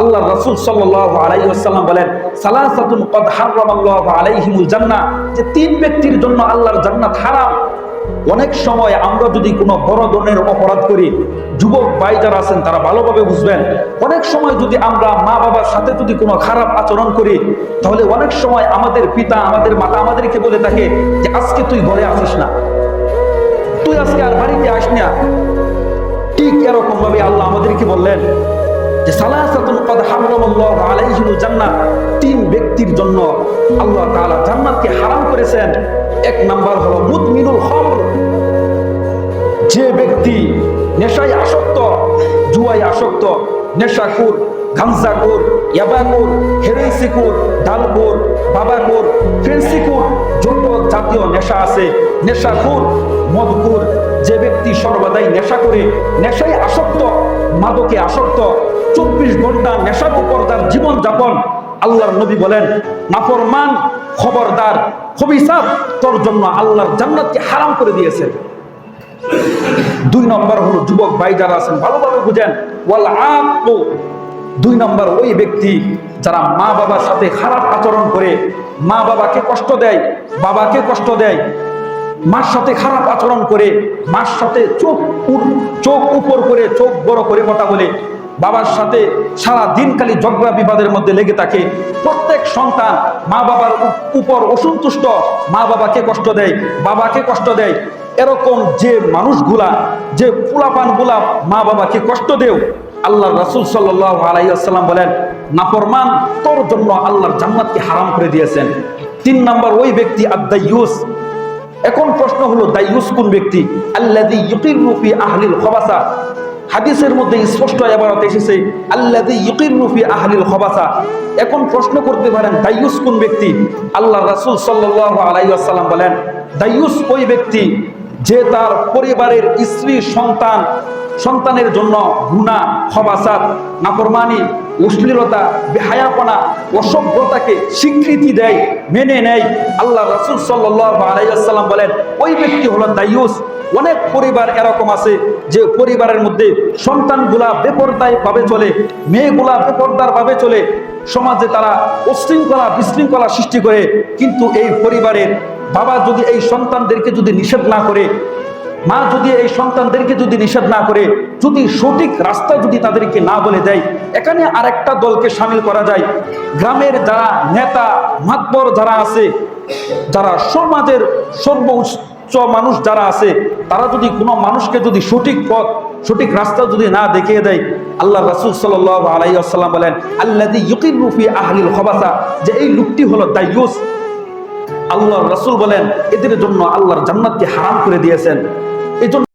আল্লাহ রাসূল ওয়াসাল্লাম বলেন, সালাসাতুন কদ হারামাল্লাহু আলাইহিমুল জান্নাহ, যে তিন ব্যক্তির জন্য আল্লাহর জান্নাত হারাম। অনেক সময় আমরা যদি কোনো বড় ধরনের অপরাধ করি, যুবক ভাই যারা আছেন তারা ভালোভাবে বুঝবেন, অনেক সময় যদি আমরা মা বাবার সাথে যদি কোনো খারাপ আচরণ করি, তাহলে অনেক সময় আমাদের পিতা, আমাদের মাতা আমাদেরকে বলে থাকে যে, আজকে তুই ঘরে আসিস না। তুই আজকে আর বাড়িতে আস না। ঠিক এরকম ভাবে আল্লাহ আমাদেরকে বললেন। যে সালাসাতুন কদ হারামাল্লাহু আলাইহিমুল জান্নাত তিন ব্যক্তির জন্য আল্লাহ তাআলা জান্নাতকে হারাম করেছেন। এক নাম্বার হলো মুদমিনুল খামর। যে ব্যক্তি নেশায় আসক্ত, জুয়ায় আসক্ত, নেশাখোর গাঞ্জাখোর ইয়াবাখোর হেরোইসিখোর ডালখোর বাবাখোর ফেন্সিখোর যত জাতীয় নেশা আছে। নেশাখোর, মদখোর, যে ব্যক্তি সর্বদাই নেশা করে, নেশায় আসক্ত, মাদকে আসক্ত, চব্বিশ ঘণ্টা নেশার উপর তার জীবন যাপন আল্লাহর নবী বলেন, নাফরমান, খবরদার, খবিসাব, তোর জন্য আল্লাহর জান্নাতকে হারাম করে দিয়েছে দুই নম্বর হলো যুবক ভাই যারা আছেন, ভালোভাবে বুঝেন ওয়াল আকু দুই নম্বর ওই ব্যক্তি যারা মা বাবার সাথে খারাপ আচরণ করে, মা বাবাকে কষ্ট দেয়, বাবাকে কষ্ট দেয়, মার সাথে খারাপ আচরণ করে, মার সাথে চোখ চোখ উপর করে, চোখ বড় করে কথা বলে, বাবার সাথে সারা দিন খালি ঝগড়া বিবাদের মধ্যে লেগে থাকে। প্রত্যেক সন্তান মা বাবার উপ- উপর অসন্তুষ্ট, মা বাবাকে কষ্ট দেয়, বাবাকে কষ্ট দেয়। এরকম যে মানুষগুলা, যে ফুলাপানগুলা মা বাবাকে কষ্ট দেও আল্লাহ রাসুল সাল্লাহ আলাইসাল্লাম বলেন, নাফরমান, তোর জন্য আল্লাহর জান্নাতকে হারাম করে দিয়েছেন। তিন নম্বর, ওই ব্যক্তি আদাইয়ুস এখন প্রশ্ন হলো দাইয়ুস কোন ব্যক্তি? খবাসা। হাদিসের মধ্যে স্পষ্ট এবারত এসেছে খবাসা। এখন প্রশ্ন করতে পারেন দাইয়ুস কোন ব্যক্তি? আল্লাহ রাসূল আলাইহি বলেন দাইয়ুস ওই ব্যক্তি যে তার পরিবারের স্ত্রী, সন্তান সন্তানের জন্য গুণা খবাসাত, নাফরমানি, অশ্লীলতা, বেহায়াপনা, অসভ্যতাকে স্বীকৃতি দেয়, মেনে নেয়। আল্লাহ রাসূল ওয়াসাল্লাম বলেন, ওই ব্যক্তি হলো দাইয়ুস অনেক পরিবার এরকম আছে যে পরিবারের মধ্যে সন্তানগুলা বেপরদায় ভাবে চলে, মেয়েগুলা বেপরদার ভাবে চলে। সমাজে তারা উশৃঙ্খলা, বিশৃঙ্খলা সৃষ্টি করে। কিন্তু এই পরিবারের বাবা যদি এই সন্তানদেরকে যদি নিষেধ না করে মা যদি এই সন্তানদেরকে যদি নিষেধ না করে, যদি সঠিক রাস্তা যদি তাদেরকে না বলে দেয়, এখানে আরেকটা দলকে সামিল করা যায়। গ্রামের যারা নেতা, মাতবর যারা আছে, যারা সমাজের সর্বোচ্চ মানুষ যারা আছে, তারা যদি কোনো মানুষকে যদি সঠিক পথ, সঠিক রাস্তা যদি না দেখিয়ে দেয়, আল্লাহ রাসুল সাল আলাই আসাল্লাম বলেন আল্লাহ ইউকিন রুফি আহলিল খবাসা যে এই লোকটি হলো দাইয়ুস আল্লাহ রাসূল বলেন, এদের জন্য আল্লাহর জান্নাতকে হারাম করে দিয়েছেন। এই জন্য